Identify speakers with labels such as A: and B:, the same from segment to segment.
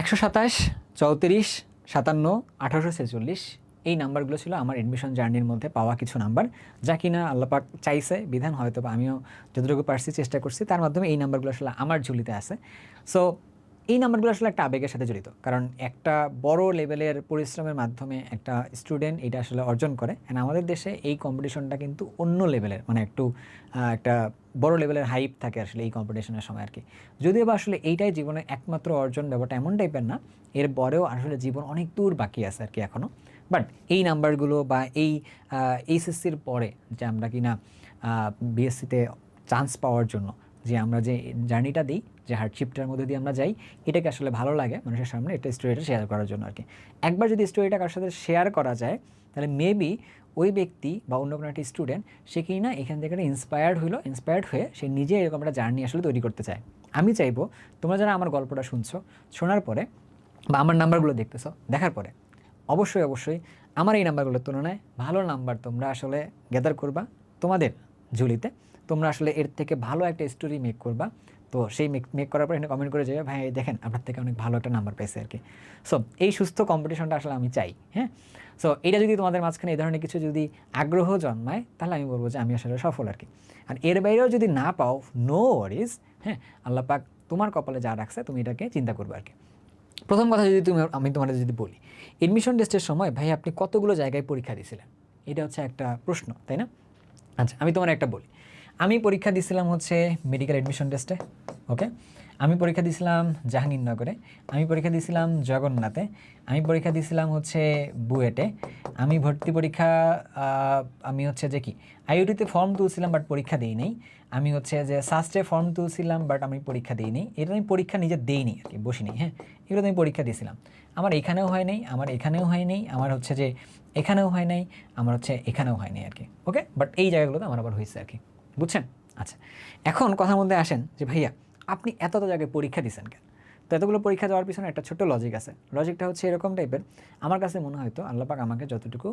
A: একশো সাতাশ, চৌত্রিশ, সাতান্ন, আঠারোশো ছেচল্লিশ। এই নাম্বারগুলো ছিল আমার এডমিশন জার্নির মধ্যে পাওয়া কিছু নাম্বার। যা কিনা আল্লাপাক চাইছে, বিধান হয়তো বা আমিও যতটুকু পারছি চেষ্টা করছি, তার মাধ্যমে এই নাম্বারগুলো আসলে আমার ঝুলিতে আছে। সো এই নাম্বারগুলো আসলে একটা আবেগের সাথে জড়িত। কারণ একটা বড় লেভেলের পরিশ্রমের মাধ্যমে একটা স্টুডেন্ট এটা আসলে অর্জন করে। অ্যান্ড আমাদের দেশে এই কম্পিটিশনটা কিন্তু অন্য লেভেলের মানে একটু একটা বড় লেভেলের হাইপ থাকে আসলে এই কম্পিটিশনের সময় আর কি যদিও বা আসলে এইটাই জীবনে একমাত্র অর্জন ব্যাপারটা এমন টাইপের না, এর পরেও আসলে জীবন অনেক দূর বাকি আছে আর কি এখনও বাট এই নাম্বারগুলো বা এই এইচএসসির পরে যে আমরা কিনা বিএসসিতে চান্স পাওয়ার জন্য যে আমরা যে জার্নিটা দিই, যে হার্ডশিপটার মধ্যে দিয়ে আমরা যাই, এটাকে আসলে ভালো লাগে মানুষের সামনে এটা স্টোরিটা শেয়ার করার জন্য আর কি একবার যদি স্টোরিটা কার সাথে শেয়ার করা যায়, তাহলে মেবি ওই ব্যক্তি বা অন্য কোনো একটা স্টুডেন্ট সে কি না এখান থেকে ইন্সপায়ার্ড হলো ইন্সপায়ার্ড হয়ে সে নিজে এরকম একটা জার্নি আসলে তৈরি করতে চায়। আমি চাইব, তোমরা যারা আমার গল্পটা শুনছো, শোনার পরে বা আমার নাম্বারগুলো দেখতেছো, দেখার পরে, অবশ্যই অবশ্যই আমার এই নাম্বারগুলোর তুলনায় ভালো নাম্বার তোমরা আসলে গ্যাদার করবা তোমাদের ঝুলিতে। তোমরা আসলে এর থেকে ভালো একটা স্টোরি মেক করবা। তো সেই মেক মেক করার পর এখানে কমেন্ট করে যাবে, ভাই দেখেন, আপনার থেকে অনেক ভালো একটা নাম্বার পেয়েছে আর কি সো এই সুস্থ কম্পিটিশনটা আসলে আমি চাই হ্যাঁ? সো এটা যদি তোমাদের মাঝখানে এই ধরনের কিছু যদি আগ্রহ জন্মায়, তাহলে আমি বলব যে আমি আসলে সফল আর কি আর এর বাইরেও যদি না পাও নো ওয়ারিজ হ্যাঁ? আল্লাহ পাক তোমার কপালে যা রাখছে, তুমি এটাকে চিন্তা করবে আর কি প্রথম কথা যদি তুমি, আমি তোমাদের যদি বলি এডমিশন টেস্টের সময়, ভাই, আপনি কতগুলো জায়গায় পরীক্ষা দিয়েছিলেন এটা হচ্ছে একটা প্রশ্ন, তাই না? আচ্ছা আমি তোমার একটা বলি। আমি পরীক্ষা দিয়েছিলাম হচ্ছে মেডিকেল অ্যাডমিশন টেস্টে ওকে আমি পরীক্ষা দিয়েছিলাম জাহাঙ্গীরনগরে আমি পরীক্ষা দিয়েছিলাম জগন্নাথে, আমি পরীক্ষা দিয়েছিলাম হচ্ছে বুয়েটে, আমি ভর্তি পরীক্ষা আমি হচ্ছে যে কি আইওটিতে ফর্ম তুলছিলাম বাট পরীক্ষা দিই নেই, আমি হচ্ছে যে সাস্টে ফর্ম তুলছিলাম বাট আমি পরীক্ষা দিই নেই, এটা আমি পরীক্ষা নিজে দিইনি আর কি বসিনি হ্যাঁ? এগুলো আমি পরীক্ষা দিয়েছিলাম আমার এখানেও হয় নাই, আমার এখানেও হয় নাই, আমার হচ্ছে যে এখানেও হয় নাই, আমার হচ্ছে এখানেও হয় নাই আর কি ওকে বাট এই জায়গাগুলোতে আমার আবার হয়েছে আর কি। বুঝছেন? আচ্ছা এখন কথার মধ্যে আসেন যে, ভাইয়া, আপনি এত জায়গায় পরীক্ষা দিচ্ছেন কেন? তো এতগুলো পরীক্ষা দেওয়ার পিছনে একটা ছোট লজিক আছে। লজিকটা হচ্ছে এরকম টাইপের আমার কাছে মনে হয়তো আল্লাপাক আমাকে যতটুকু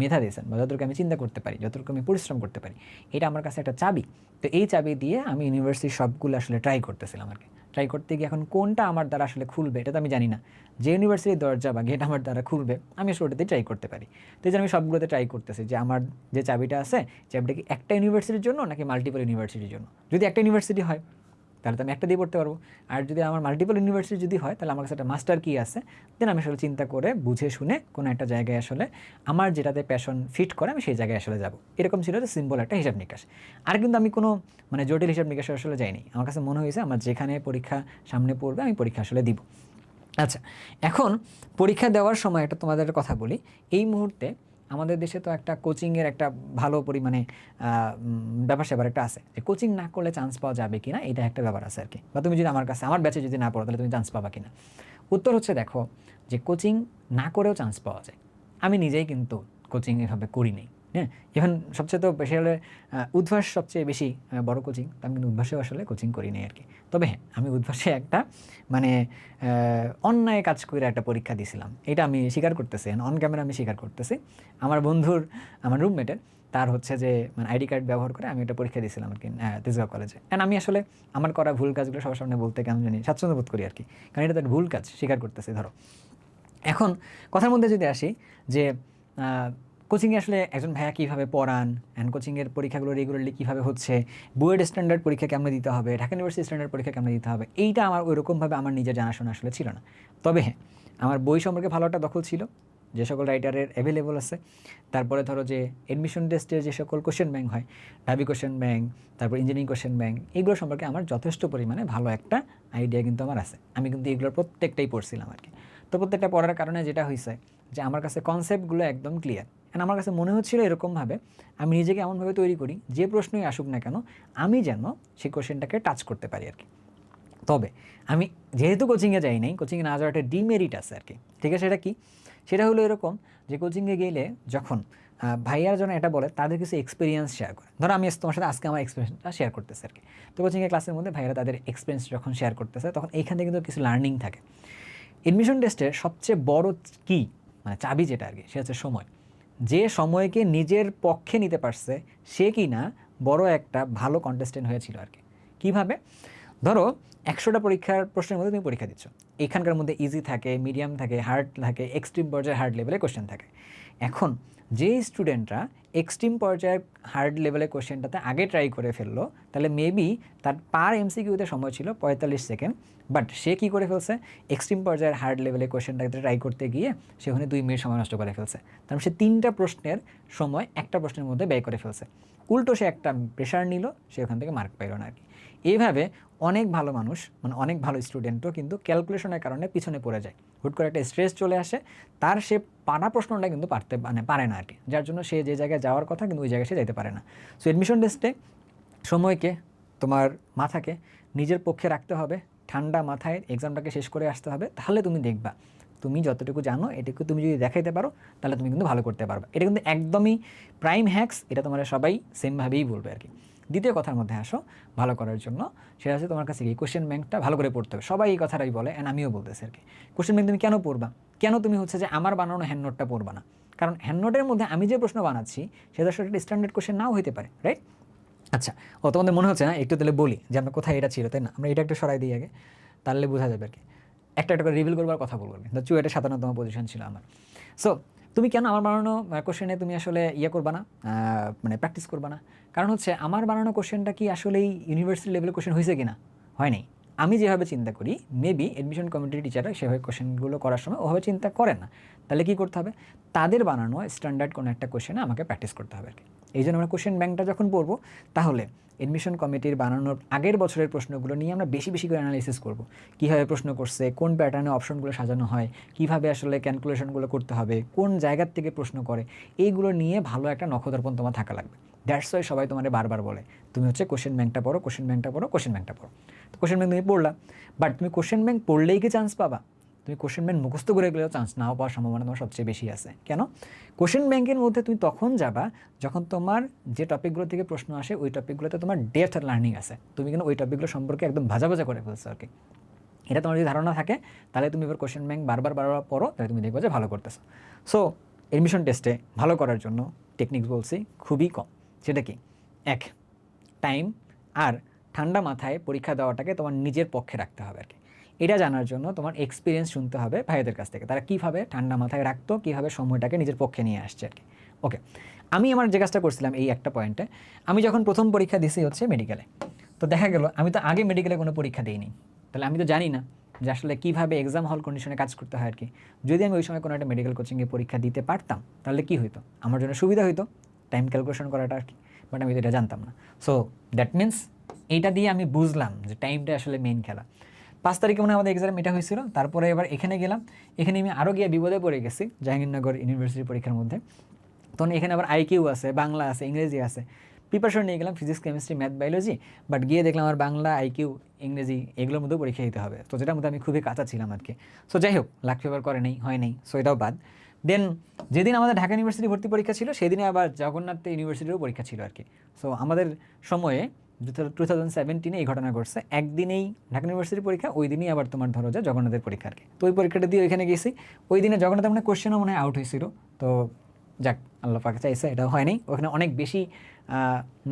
A: মেধা দিয়েছেন বা যতটুকু আমি চিন্তা করতে পারি, যতটুকু আমি পরিশ্রম করতে পারি, এটা আমার কাছে একটা চাবি। তো এই চাবি দিয়ে আমি ইউনিভার্সিটির সবগুলো আসলে ট্রাই করতেছিলাম আর কি। ট্রাই করতে গিয়ে এখন কোনটা আমার দ্বারা আসলে খুলবে, এটা তো আমি জানি না। যে ইউনিভার্সিটির দরজা বা গেট আমার দ্বারা খুলবে, আমি আসলে ওটাতে ট্রাই করতে পারি। তো এই আমি সবগুলোতে ট্রাই করতেছি যে আমার যে চাবিটা আছে, চাবিটা কি একটা ইউনিভার্সিটির জন্য নাকি মাল্টিপল ইউনিভার্সিটির জন্য? যদি একটা ইউনিভার্সিটি হয় তাহলে তো আমি একটা দিয়ে পড়তে পারব। আর যদি আমার মাল্টিপল ইউনিভার্সিটি যদি হয়, তাহলে আমার কাছে একটা মাস্টার কি আছে। দেন আমি আসলে চিন্তা করে, বুঝে শুনে কোনো একটা জায়গায় আসলে আমার যেটাতে প্যাশন ফিট করে, আমি সেই জায়গায় আসলে যাব। এরকম ছিল যে সিম্পল একটা হিসাব নিকাশ। আর কিন্তু আমি কোনো মানে জটিল হিসাব নিকাশে আসলে যাইনি। আমার কাছে মনে হয়েছে, আমার যেখানে পরীক্ষা সামনে পড়বে, আমি পরীক্ষা আসলে দিব। আচ্ছা এখন পরীক্ষা দেওয়ার সময় একটা তোমাদের কথা বলি। এই মুহূর্তে আমাদের দেশে তো একটা কোচিংয়ের একটা ভালো পরিমাণে ব্যাপার স্যাপার একটা আছে। যে কোচিং না করলে চান্স পাওয়া যাবে কিনা, এটা একটা ব্যাপার আছে আর কি বা তুমি যদি আমার কাছে, আমার ব্যাচে যদি না পড়ো, তাহলে তুমি চান্স পাবা কিনা। উত্তর হচ্ছে দেখো, যে কোচিং না করেও চান্স পাওয়া যায়। আমি নিজেই কিন্তু কোচিং এভাবে করি নেই হ্যাঁ ইভেন সবচেয়ে তো হলে উদ্ভাস সবচেয়ে বেশি বড় কোচিং আমি কিন্তু উদ্ভাসেও আসলে কোচিং করি নাই আর কি তবে হ্যাঁ আমি উদ্ভাসে একটা মানে অন্যায় কাজ করে একটা পরীক্ষা দিয়েছিলাম এটা আমি স্বীকার করতেছি অন ক্যামেরা আমি স্বীকার করতেছি। আমার বন্ধুর, আমার রুমমেটের তার হচ্ছে যে মানে আইডি কার্ড ব্যবহার করে আমি একটা পরীক্ষা দিয়েছিলাম আর কি তেজগাঁও কলেজে অ্যান্ড আমি আসলে, আমার করা ভুল কাজগুলো সবার সামনে বলতে কেমন জানি স্বাচ্ছন্দ্য বোধ করি আর কি কারণ এটা তো ভুল কাজ, স্বীকার করতেছি, ধরো। এখন, কথার মধ্যে যদি আসি যে কোচিংয়ে আসলে একজন ভাইয়া কীভাবে পড়ান অ্যান্ড কোচিংয়ের পরীক্ষাগুলো রেগুলারলি কীভাবে হচ্ছে বুয়েট স্ট্যান্ডার্ড পরীক্ষা কেমন দিতে হবে ঢাকা ইউনিভার্সিটি স্ট্যান্ডার্ড পরীক্ষা কেমন দিতে হবে, এইটা আমার ওইরকমভাবে আমার নিজের জানাশোনা আসলে ছিল না। তবে হ্যাঁ আমার বই সম্পর্কে ভালো একটা দখল ছিল, যে সকল রাইটারের অ্যাভেলেবল আছে। তারপরে ধরো যে এডমিশন টেস্টের যে সকল কোশ্চেন ব্যাংক হয় ঢাবি কোশ্চেন ব্যাংক তারপর ইঞ্জিনিয়ারিং কোশ্চেন ব্যাংক এগুলো সম্পর্কে আমার যথেষ্ট পরিমাণে ভালো একটা আইডিয়া কিন্তু আমার আছে। আমি কিন্তু এগুলোর প্রত্যেকটাই পড়ছিলাম আর কি তো প্রত্যেকটা পড়ার কারণে যেটা হয়েছে যে আমার কাছে কনসেপ্টগুলো একদম ক্লিয়ার অ্যান্ড আমার কাছে মনে হচ্ছিল এরকমভাবে, আমি নিজেকে এমনভাবে তৈরি করি, যে প্রশ্নই আসুক না কেন, আমি যেন সেই কোশ্চেনটাকে টাচ করতে পারি আর কি। তবে, আমি যেহেতু কোচিংয়ে যাই নাই কোচিংয়ে না যাওয়ার একটা ডিমেরিট আছে আর কি। ঠিক আছে, সেটা কি? সেটা হলো এরকম যে কোচিংয়ে গেলে যখন ভাইয়ার জন্য এটা বলে, তাদের কিছু এক্সপিরিয়েন্স শেয়ার করে। ধরো আমি তোমার সাথে আজকে আমার এক্সপিরিয়েন্সটা শেয়ার করতেছে আর কি। তো কোচিংয়ের ক্লাসের মধ্যে ভাইয়ারা তাদের এক্সপিরিয়েন্স যখন শেয়ার করতেছে, তখন এইখান থেকে কিন্তু কিছু লার্নিং থাকে। এডমিশন টেস্টের সবচেয়ে বড় কি মানে চাবি যেটা আর কি সে হচ্ছে সময়। যে সময়কে নিজের পক্ষে নিতে পারছে, সে কি না বড় একটা ভালো কন্টেস্টেন্ট হয়েছিল আর কি। কীভাবে? ধরো, একশোটা পরীক্ষার প্রশ্নের মধ্যে তুমি পরীক্ষা দিচ্ছ। এখানকার মধ্যে ইজি থাকে মিডিয়াম থাকে হার্ড থাকে এক্সট্রিম পর্যায়ে হার্ড লেভেলে কোশ্চেন থাকে। এখন যে স্টুডেন্টরা এক্সট্রিম পর্যায়ের হার্ড লেভেলের কোশ্চেনটাতে আগে ট্রাই করে ফেলল, তাহলে মেবি তার পার এমসিকিউতে সময় ছিল পঁয়তাল্লিশ সেকেন্ড বাট সে কী করে ফেলছে? এক্সট্রিম পর্যায়ের হার্ড লেভেলের কোশ্চেনটাতে ট্রাই করতে গিয়ে সে ওখানে দুই মিনিট সময় নষ্ট করে ফেলছে। তার মানে সে তিনটা প্রশ্নের সময় একটা প্রশ্নের মধ্যে ব্যয় করে ফেলছে। উল্টো সে একটা প্রেশার নিল, সে ওখান থেকে মার্ক পাইল না আর কি। এইভাবে অনেক ভালো মানুষ মানে অনেক ভালো স্টুডেন্টও কিন্তু ক্যালকুলেশনের কারণে পিছনে পড়ে যায়। হুট করে একটা স্ট্রেস চলে আসে, তার সে পানা প্রশ্নটা কিন্তু পারতে মানে পারে না আর কি। যার জন্য সে যে জায়গায় যাওয়ার কথা কিন্তু ওই জায়গায় সে যেতে পারে না। সো এডমিশন টেস্টে সময়কে, তোমার মাথাকে নিজের পক্ষে রাখতে হবে, ঠান্ডা মাথায় এক্সামটাকে শেষ করে আসতে হবে, তাহলে তুমি দেখবা। তুমি যতটুকু জানো, এটুকু তুমি যদি দেখাইতে পারো, তাহলে তুমি কিন্তু ভালো করতে পারবে। এটা কিন্তু একদমই প্রাইম হ্যাক্স এটা তোমরা সবাই সেমভাবেই বলবে আর কি। দ্বিতীয় কথার মধ্যে আসো, ভালো করার জন্য। সেটা হচ্ছে তোমার কাছে কি কোশ্চেন ব্যাংকটা ভালো করে পড়তে হবে। সবাই এই কথাটাই বলে অ্যান্ড আমিও বলতেছি আর কি কোশ্চেন ব্যাংক তুমি কেন পড়বা? কেন তুমি হচ্ছে যে আমার বানানো হ্যান্ড নোটটা পড়বা না? কারণ হ্যান্ড নোটের মধ্যে আমি যে প্রশ্ন বানাচ্ছি, সেটা একটা স্ট্যান্ডার্ড কোশ্চেন নাও হতে পারে রাইট আচ্ছা ও তোমাদের মনে হচ্ছে না? একটু তাহলে বলি যে আমরা কোথায় এটা ছিল, তাই না? আমরা এটা একটু সরাই দিই আগে, তাহলে বোঝা যাবে আর কি একটা একটা করে রিভিল করবার কথা বলব কি চুয়েটে সাতান্নতম পজিশন ছিল আমার। সো তুমি কেন আমার বানানো কোশ্চেনে তুমি আসলে ইয়ে করবা না? মানে প্র্যাকটিস করবা না? কারণ হচ্ছে আমার বানানো কোশ্চেনটা কি আসলেই ইউনিভার্সিটি লেভেলের কোশ্চেন হয়েছে কি না হয় নাই। আমি যেভাবে চিন্তা করি মেবি অ্যাডমিশন কমিটির টিচাররা সেভাবে কোশ্চেনগুলো করার সময় ওভাবে চিন্তা করে না। তাহলে কি করতে হবে? তাদের বানানো স্ট্যান্ডার্ড কোনো একটা কোশ্চেনে আমাকে প্র্যাকটিস করতে হবে আর কি। এই জন্য আমরা কোশ্চেন ব্যাংকটা যখন পড়ব, তাহলে এডমিশন কমিটির বানানোর আগের বছরের প্রশ্নগুলো নিয়ে আমরা বেশি বেশি করে অ্যানালাইসিস করব। কীভাবে প্রশ্ন করছে, কোন প্যাটার্নে অপশনগুলো সাজানো হয়, কীভাবে আসলে ক্যালকুলেশনগুলো করতে হবে, কোন জায়গার থেকে প্রশ্ন করে, এইগুলো নিয়ে ভালো একটা নখদর্পণ তোমার থাকা লাগবে। দ্যাটস ওয়াই সবাই তোমার বারবার বলে, তুমি হচ্ছে কোশ্চেন ব্যাংকটা পড়ো কোশ্চেন ব্যাংকটা পড়ো কোশ্চেন ব্যাংকটা পড়ো। তো কোশ্চেন ব্যাংক তুমি পড়লা বাট তুমি কোশ্চেন ব্যাংক পড়লেই কি চান্স পাবা? তুমি কোশ্চেন ব্যাংক মুখস্থ করে গেলেও চান্স নাও পাওয়ার সম্ভাবনা তোমার সবচেয়ে বেশি আছে। কেন? কোশ্চেন ব্যাংকের মধ্যে তুমি তখন যাবা যখন তোমার যে টপিকগুলো থেকে প্রশ্ন আসে, ওই টপিকগুলোতে তোমার ডেপথ লার্নিং আছে। তুমি কিন্তু ওই টপিকগুলো সম্পর্কে একদম ভাজা ভাজা করে ফেলছো আর কি এটা তোমার যদি ধারণা থাকে, তাহলে তুমি এবার কোশ্চেন ব্যাংক বারবার বারবার পড়ো, তাহলে তুমি দেখবে যে ভালো করতেছো। সো এডমিশন টেস্টে ভালো করার জন্য টেকনিক বলছি খুবই কম। সেটা কি? এক টাইম আর ঠান্ডা মাথায় পরীক্ষা দেওয়াটাকে তোমার নিজের পক্ষে রাখতে হবে আর কি এটা জানার জন্য তোমার এক্সপিরিয়েন্স শুনতে হবে ভাইদের কাছ থেকে। তারা কীভাবে ঠান্ডা মাথায় রাখতো, কীভাবে সময়টাকে নিজের পক্ষে নিয়ে আসছে আর কি। ওকে আমি আমার যে কাজটা করছিলাম এই একটা পয়েন্টে আমি যখন প্রথম পরীক্ষা দিছি হচ্ছে মেডিকেলে তো দেখা গেল আমি তো আগে মেডিকেলে কোনো পরীক্ষা দিইনি। তাহলে আমি তো জানি না যে আসলে কীভাবে এক্সাম হল কন্ডিশনে কাজ করতে হয় আর কি। যদি আমি ওই সময় কোনো একটা মেডিকেল কোচিংয়ে পরীক্ষা দিতে পারতাম, তাহলে কি হইতো? আমার জন্য সুবিধা হইতো টাইম ক্যালকুলেশন করাটা আর কি বাট আমি তো এটা জানতাম না। সো দ্যাট মিন্স এইটা দিয়ে আমি বুঝলাম যে টাইমটা আসলে মেইন খেলা। পাঁচ তারিখে মনে আমাদের এক্সাম এটা হয়েছিল। তারপরে এবার এখানে গেলাম। এখানে আমি আরও গিয়ে বিপদে পড়ে গেছি, জাহাঙ্গীরনগর ইউনিভার্সিটি পরীক্ষার মধ্যে। তখন এখানে আবার আইকিউ আছে, বাংলা আছে, ইংরেজি আছে। প্রিপারেশন নিয়ে গেলাম physics chemistry math biology but গিয়ে দেখলাম আমার বাংলা আইকিউ ইংরেজি এগুলোর মধ্যেও পরীক্ষা দিতে হবে। তো যেটার মধ্যে আমি খুবই কাঁচা ছিলাম আর কি সো যাই হোক লাখ ফেভার করে নেই, হয় নেই সো এটাও বাদ। দেন যেদিন আমাদের ঢাকা ইউনিভার্সিটি ভর্তি পরীক্ষা ছিল, সেদিনে আবার জগন্নাথ ইউনিভার্সিটিরও পরীক্ষা ছিল আর কি সো আমাদের সময়ে টু থাউজেন্ড সেভেন্টিনে এই ঘটনা ঘটছে। একদিনেই ঢাকা ইউনিভার্সিটির পরীক্ষা, ওই দিনই আবার তোমার ধরো যে জগন্নাথের পরীক্ষা আর কি। তো ওই পরীক্ষাটা দিয়ে ওইখানে গেছি ওই দিনে জগন্নাথ মানে কোশ্চেনও মনে হয় আউট হয়েছিল। তো যাক, আল্লাহ পাকে চাইছে এটা হয়নি। ওখানে অনেক বেশি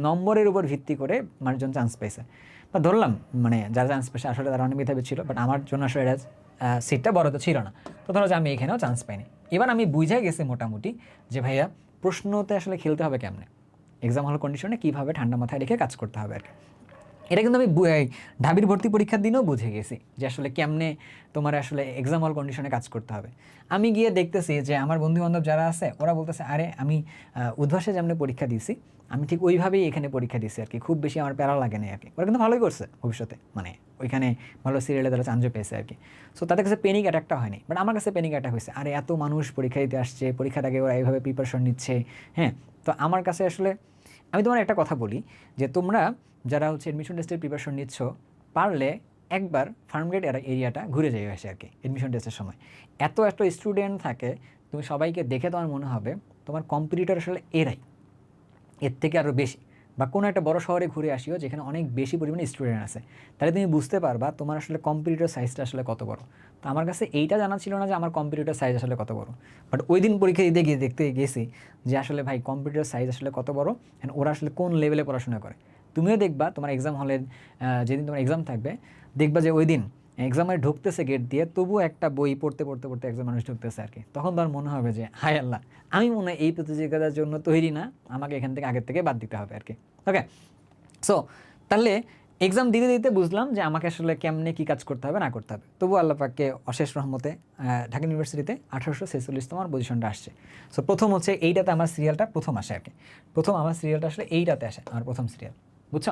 A: নম্বরের উপর ভিত্তি করে মানুষজন চান্স পাইছে। বা ধরলাম মানে যারা চান্স পেয়েছে আসলে তারা অনেক মেধাবী ছিল বাট আমার জন্য আসলে এটা সিটটা বড় তো ছিল না। তো ধরো যে আমি এখানেও চান্স পাইনি। এবার আমি বুঝে গেছি মোটামুটি যে ভাইয়া, প্রশ্নতে আসলে খেলতে হবে কেমনে? এক্সাম হল কন্ডিশনে কীভাবে ঠান্ডা মাথায় রেখে কাজ করতে হবে আর কি। এটা কিন্তু আমি ঢাবির ভর্তি পরীক্ষার দিনেও বুঝে গেছি যে আসলে কেমনে তোমার আসলে এক্সাম হল কন্ডিশনে কাজ করতে হবে। আমি গিয়ে দেখতেছি যে আমার বন্ধু বান্ধব যারা আছে, ওরা বলতেছে, আরে, আমি উদ্ভাসে যেমন পরীক্ষা দিয়েছি, আমি ঠিক ওইভাবেই এখানে পরীক্ষা দিয়েছি আর কি। খুব বেশি আমার প্যারা লাগে না আর কি। ওরা কিন্তু ভালোই করছে ভবিষ্যতে। মানে ওইখানে ভালো সিরিয়ালে তারা চান্সও পেয়েছে আর কি। সো তাদের কাছে পেনিক অ্যাটাকটা হয়নি। বাট আমার কাছে পেনিক অ্যাটাক হয়েছে। আরে, এত মানুষ পরীক্ষা দিতে আসছে, পরীক্ষার আগে ওরা এইভাবে প্রিপারেশন নিচ্ছে হ্যাঁ? তো আমার কাছে আসলে, আমি তোমার একটা কথা বলি, যে তোমরা যারা হচ্ছে অ্যাডমিশন টেস্টের প্রিপারেশন নিচ্ছ, পারলে একবার ফার্মগেট এরিয়াটা ঘুরে যাই আসে আর কি অ্যাডমিশন টেস্টের সময়। এত এত স্টুডেন্ট থাকে, তুমি সবাইকে দেখে তোমার মনে হবে তোমার কম্পিটিটার আসলে এরাই। এর থেকে আরও বেশি। বা কোনো একটা বড় শহরে ঘুরে আসিও যেখানে অনেক বেশি পরিমাণে স্টুডেন্ট আছে। তাহলে তুমি বুঝতে পারবা তোমার আসলে কম্পিটিটর সাইজটা আসলে কত বড়। তো আমার কাছে এইটা জানা ছিল না যে আমার কম্পিটিটর সাইজ আসলে কত বড়। বাট ওই দিন পরীক্ষা দিতে গিয়ে দেখতে গেছি যে আসলে ভাই কম্পিউটার সাইজ আসলে কত বড় অ্যান্ড ওরা আসলে কোন লেভেলে পড়াশোনা করে। তুমিও দেখবা তোমার এক্সাম হলে যেদিন তোমার এক্সাম থাকবে, দেখবা যে ওই দিন এক্সামে ঢুকতেছে গেট দিয়ে তবু একটা বই পড়তে পড়তে পড়তে একজন মানুষ ঢুকতেছে আর কি। তখন তার মনে হবে যে, হায় আল্লাহ, আমি মনে হয় এই প্রতিযোগিতার জন্য তৈরি না, আমাকে এখান থেকে আগের থেকে বাদ দিতে হবে আর কি। ওকে সো তাহলে এক্সাম দিতে দিতে বুঝলাম যে আমাকে আসলে কেমনে কী কাজ করতে হবে, না করতে হবে। তবু আল্লাহ পাককে অশেষ রহমতে ঢাকা ইউনিভার্সিটিতে আঠারোশো ছেচল্লিশতম আমার পজিশনটা আসছে। সো প্রথম হচ্ছে, এইটাতে আমার সিরিয়ালটা প্রথম আসে আর কি। প্রথম আমার সিরিয়ালটা আসলে এইটাতে আসে, আমার প্রথম সিরিয়াল বুঝছ?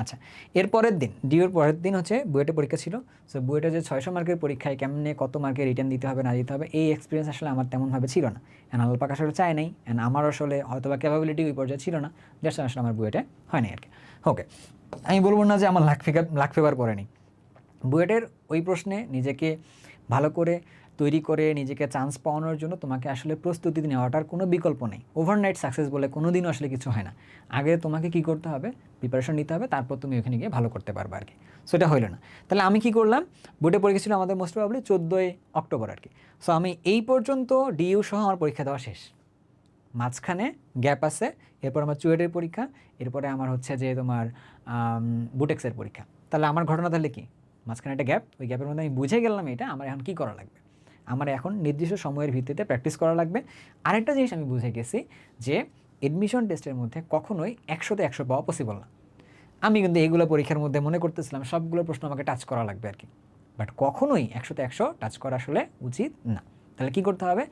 A: আচ্ছা এর পরের দিন ডিওর পরের দিন হচ্ছে বুয়েটে পরীক্ষা ছিল। সো বুয়েটে যে ছয়শো মার্কের পরীক্ষায় কেমনে কত মার্কের রিটার্ন দিতে হবে, না দিতে হবে, এই এক্সপিরিয়েন্স আসলে আমার তেমনভাবে ছিল না। অ্যান্ড আলপাক আসলে চায় নাই অ্যান্ড আমার আসলে হয়তো বা ক্যাপাবিলিটি ওই পর্যায়ে ছিল না যার আসলে আমার বুয়েটে হয় নাই আর কি। ওকে আমি বলব না যে আমার লাখ ফেকার লাখ ফেভার পড়েনি। বুয়েটের ওই প্রশ্নে নিজেকে ভালো করে তৈরি করে নিজেকে চান্স পাওয়ানোর জন্য তোমাকে আসলে প্রস্তুতি নেওয়াটার কোনো বিকল্প নেই। ওভারনাইট সাকসেস বলে কোনো দিনও আসলে কিছু হয় না। আগে তোমাকে কি করতে হবে? প্রিপারেশন নিতে হবে, তারপর তুমি ওখানে গিয়ে ভালো করতে পারবে আর কি সো এটা হইল না। তাহলে আমি কি করলাম? বুয়েটে পরীক্ষা ছিল আমাদের মোস্ট প্রবলি চোদ্দোই অক্টোবর আর কি সো আমি এই পর্যন্ত ডিইউ সহ আমার পরীক্ষা দেওয়া শেষ। মাঝখানে গ্যাপ আছে, এরপর আমার চুয়েটের পরীক্ষা, এরপরে আমার হচ্ছে যে তোমার বুটেক্সের পরীক্ষা। তাহলে আমার ঘটনা তাহলে কি? মাঝখানে একটা গ্যাপ ওই গ্যাপের মধ্যে আমি বুঝে গেলাম এটা, আমার এখন কী করা লাগবে? আমার এখন নির্দিষ্ট সময়ের ভিত্তিতে প্র্যাকটিস করা লাগবে। আরেকটা জিনিস আমি বুঝে গেছি যে এডমিশন টেস্টের মধ্যে কখনোই একশোতে একশো পাওয়া পসিবল না। আমি কিন্তু এইগুলো পরীক্ষার মধ্যে মনে করতেছিলাম, সবগুলো প্রশ্ন আমাকে টাচ করা লাগবে আর কি বাট কখনোই একশোতে একশো টাচ করা আসলে উচিত না। তাহলে কি করতে হবে?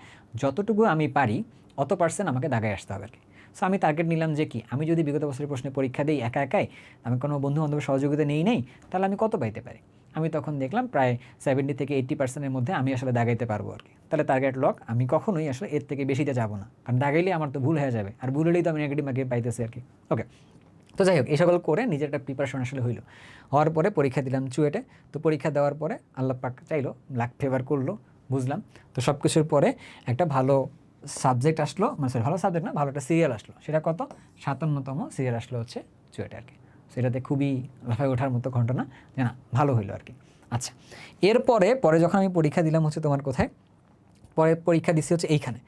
A: যতটুকু আমি পারি, অত পার্সেন্ট আমাকে দাগায় আসতে হবে আর কি সো আমি টার্গেট নিলাম যে কি? আমি যদি বিগত বছরের প্রশ্নে পরীক্ষা দিই একা একাই, আমি কোনো বন্ধু বান্ধবের সহযোগিতা নেই নেই, তাহলে আমি কত পাইতে পারি? আমি তখন দেখলাম প্রায় সেভেন্টি থেকে এইট্টি পার্সেন্টের মধ্যে আমি আসলে দাগাইতে পারব আর কি। তাহলে টার্গেট লক আমি কখনোই আসলে এর থেকে বেশিতে যাব না। কারণ দাগাইলে আমার তো ভুল হয়ে যাবে। আর ভুল হলেই তো আমি নেগেটিভ মার্কে পাইতেছি আর কি। ওকে তো যাই হোক, এই সকল করে নিজের একটা প্রিপারেশন আসলে হইল। হওয়ার পরে পরীক্ষা দিলাম চুয়েটে। তো পরীক্ষা দেওয়ার পরে আল্লাহ পাক চাইলো লাক ফেভার করল, বুঝলাম। তো সব কিছুর পরে একটা ভালো সাবজেক্ট আসলো মানে ভালো সাবজেক্ট না, ভালো একটা সিরিয়াল আসলো। সেটা কত? সাতান্নতম সিরিয়াল আসলো হচ্ছে চুয়েটে আর কি। সেটাতে খুবই লাফায় ওঠার মতো ঘটনা যে না ভালো হইল আর কি আচ্ছা এরপরে, পরে যখন আমি পরীক্ষা দিলাম হচ্ছে তোমার কোথায়, পরে পরীক্ষা দিছি হচ্ছে এইখানে।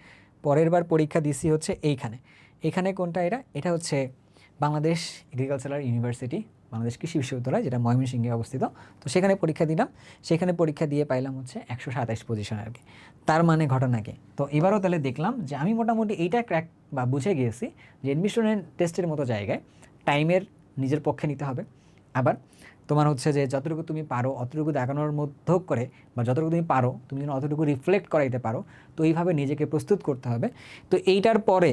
A: পরের বার পরীক্ষা দিছি হচ্ছে এইখানে। এখানে কোনটা এটা এটা হচ্ছে বাংলাদেশ এগ্রিকালচারাল ইউনিভার্সিটি বাংলাদেশ কৃষি বিশ্ববিদ্যালয়, যেটা ময়মনসিংহে অবস্থিত। তো সেখানে পরীক্ষা দিলাম। সেখানে পরীক্ষা দিয়ে পাইলাম হচ্ছে একশো সাতাইশ পজিশন আর কি তার মানে ঘটনা কি? তো এবারও তাহলে দেখলাম যে আমি মোটামুটি এইটা ক্র্যাক বা বুঝে গিয়েছি যে অ্যাডমিশনের টেস্টের মতো জায়গায় টাইমের নিজের পক্ষে নিতে হবে। আবার তোমার হচ্ছে যে যতটুকু তুমি পারো, অতটুকু দেখানোর মধ্য করে বা যতটুকু তুমি পারো, তুমি যেন অতটুকু রিফ্লেক্ট করাইতে পারো, তো এইভাবে নিজেকে প্রস্তুত করতে হবে। তো এইটার পরে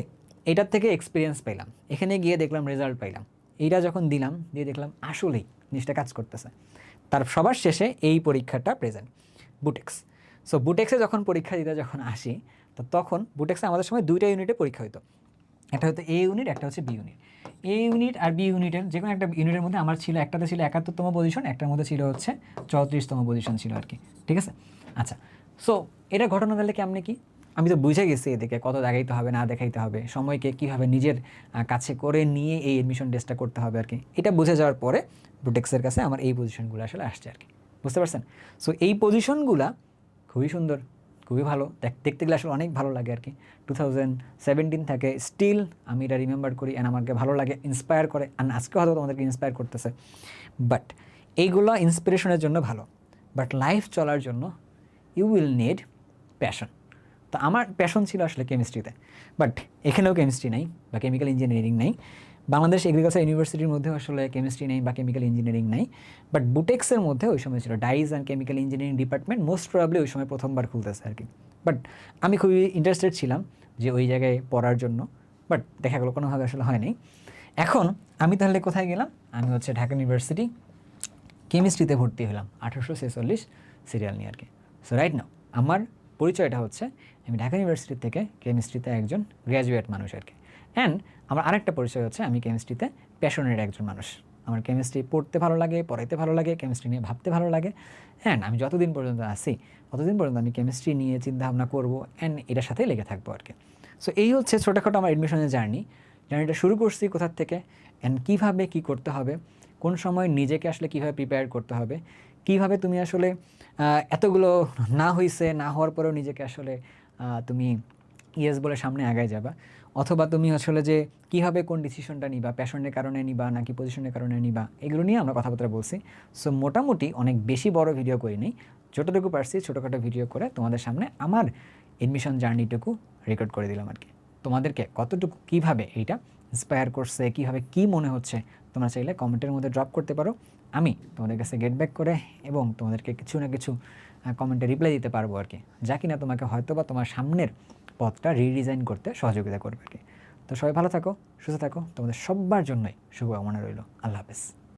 A: এইটার থেকে এক্সপিরিয়েন্স পেলাম এখানে গিয়ে দেখলাম রেজাল্ট পাইলাম। এইটা যখন দিলাম, দিয়ে দেখলাম আসলেই জিনিসটা কাজ করতেছে। তার সবার শেষে এই পরীক্ষাটা প্রেজেন্ট বুটেক্স সো বুটেক্সে যখন পরীক্ষা দিতে যখন আসি, তো তখন বুটেক্সে আমাদের সময় দুইটা ইউনিটে পরীক্ষা হতো একটা হচ্ছে এ ইউনিট একটা হচ্ছে বি ইউনিট এ ইউনিট আর বি ইউনিটের যে কোনো একটা ইউনিটের মধ্যে আমার ছিল একটাতে ছিল একাত্তরতম পজিশন একটার মধ্যে ছিল হচ্ছে চৌত্রিশতম পজিশন ছিল আর কি, ঠিক আছে? আচ্ছা সো এটা ঘটনা তাহলে কেমনে কি? আমি তো বুঝে গেছি এদিকে, কত দেখাইতে হবে, না দেখাইতে হবে, সময়কে কীভাবে নিজের কাছে করে নিয়ে এই এডমিশন টেস্টটা করতে হবে আর কি। এটা বুঝে যাওয়ার পরে বুটেক্সের কাছে আমার এই পজিশনগুলো আসলে আসছে আর কি, বুঝতে পারছেন? সো এই পজিশনগুলা খুবই সুন্দর। খুবই ভালো। দেখ- দেখতে গেলে আসলে অনেক ভালো লাগে আর কি টু থাউজেন্ড থেকে স্টিল আমি এটা রিমেম্বার করি অ্যান্ড আমাকে ভালো লাগে ইন্সপায়ার করে অ্যান্ড আজকে হয়তো তোমাদেরকে ইন্সপায়ার করতেছে। বাট এইগুলো ইন্সপিরেশনের জন্য ভালো। বাট লাইফ চলার জন্য ইউ উইল নিড প্যাশন তো আমার প্যাশন ছিল আসলে কেমিস্ট্রিতে বাট এখানেও কেমিস্ট্রি নাই বা কেমিক্যাল ইঞ্জিনিয়ারিং নাই। বাংলাদেশ এগ্রিকালচার ইউনিভার্সিটির মধ্যে আসলে কেমিস্ট্রি নেই বা কেমিক্যাল ইঞ্জিনিয়ারিং নেই বাট বুটেক্সের মধ্যে ওই সময় ছিল dyes and chemical engineering department most probably ওই সময় প্রথমবার খুলতেছে আর কি বাট আমি খুবই ইন্টারেস্টেড ছিলাম যে ওই জায়গায় পড়ার জন্য বাট দেখা গেলো কোনোভাবে আসলে হয়নি। এখন আমি তাহলে কোথায় গেলাম? আমি হচ্ছে ঢাকা ইউনিভার্সিটি কেমিস্ট্রিতে ভর্তি হলাম, আঠারোশো ছেচল্লিশ সিরিয়াল নিয়ে আর কি সো রাইট নাও আমার পরিচয়টা হচ্ছে আমি ঢাকা ইউনিভার্সিটি থেকে কেমিস্ট্রিতে একজন গ্র্যাজুয়েট মানুষ আর কি অ্যান্ড আমার আরেকটা পরিচয় হচ্ছে, আমি কেমিস্ট্রিতে প্যাশনের একজন মানুষ। আমার কেমিস্ট্রি পড়তে ভালো লাগে, পড়াইতে ভালো লাগে কেমিস্ট্রি নিয়ে ভাবতে ভালো লাগে। অ্যান্ড আমি যতদিন পর্যন্ত আসি ততদিন পর্যন্ত আমি কেমিস্ট্রি নিয়ে চিন্তাভাবনা করব অ্যান্ড এটার সাথেই লেগে থাকব আর কি। সো এই হচ্ছে ছোটোখাটো আমার অ্যাডমিশনের জার্নি জার্নিটা শুরু করছি কোথার থেকে অ্যান্ড কীভাবে কী করতে হবে, কোন সময় নিজেকে আসলে কীভাবে প্রিপেয়ার করতে হবে, কীভাবে তুমি আসলে এতগুলো না হইছে, না হওয়ার পরেও নিজেকে আসলে তুমি ইয়েস বলে সামনে আগায় যাবা। অথবা তুমি আসলে যে কীভাবে কোন ডিসিশনটা নিবা প্যাশনের কারণে নিবা নাকি পজিশনের কারণে নিবা, এগুলো নিয়ে আমরা কথাবার্তা বলছি। সো মোটামুটি অনেক বেশি বড় ভিডিও করিনি যতটুকু পারছি ছোটোখাটো ভিডিও করে তোমাদের সামনে আমার এডমিশন জার্নিটুকু রেকর্ড করে দিলাম আর কি তোমাদেরকে কতটুকু, কীভাবে এইটা ইন্সপায়ার করছে, কীভাবে কী মনে হচ্ছে, তোমরা চাইলে কমেন্টের মধ্যে ড্রপ করতে পারো। আমি তোমাদের কাছে গেট ব্যাক করে এবং তোমাদেরকে কিছু না কিছু কমেন্টে রিপ্লাই দিতে পারব আর কি যা কিনা তোমাকে হয়তো বা তোমার সামনের পথটা রিডিজাইন করতে সহযোগিতা করবে আর কি? তো সবাই ভালো থাকো, সুস্থ থাকো। তোমাদের সবার জন্যই শুভকামনা রইল। আল্লাহ হাফেজ।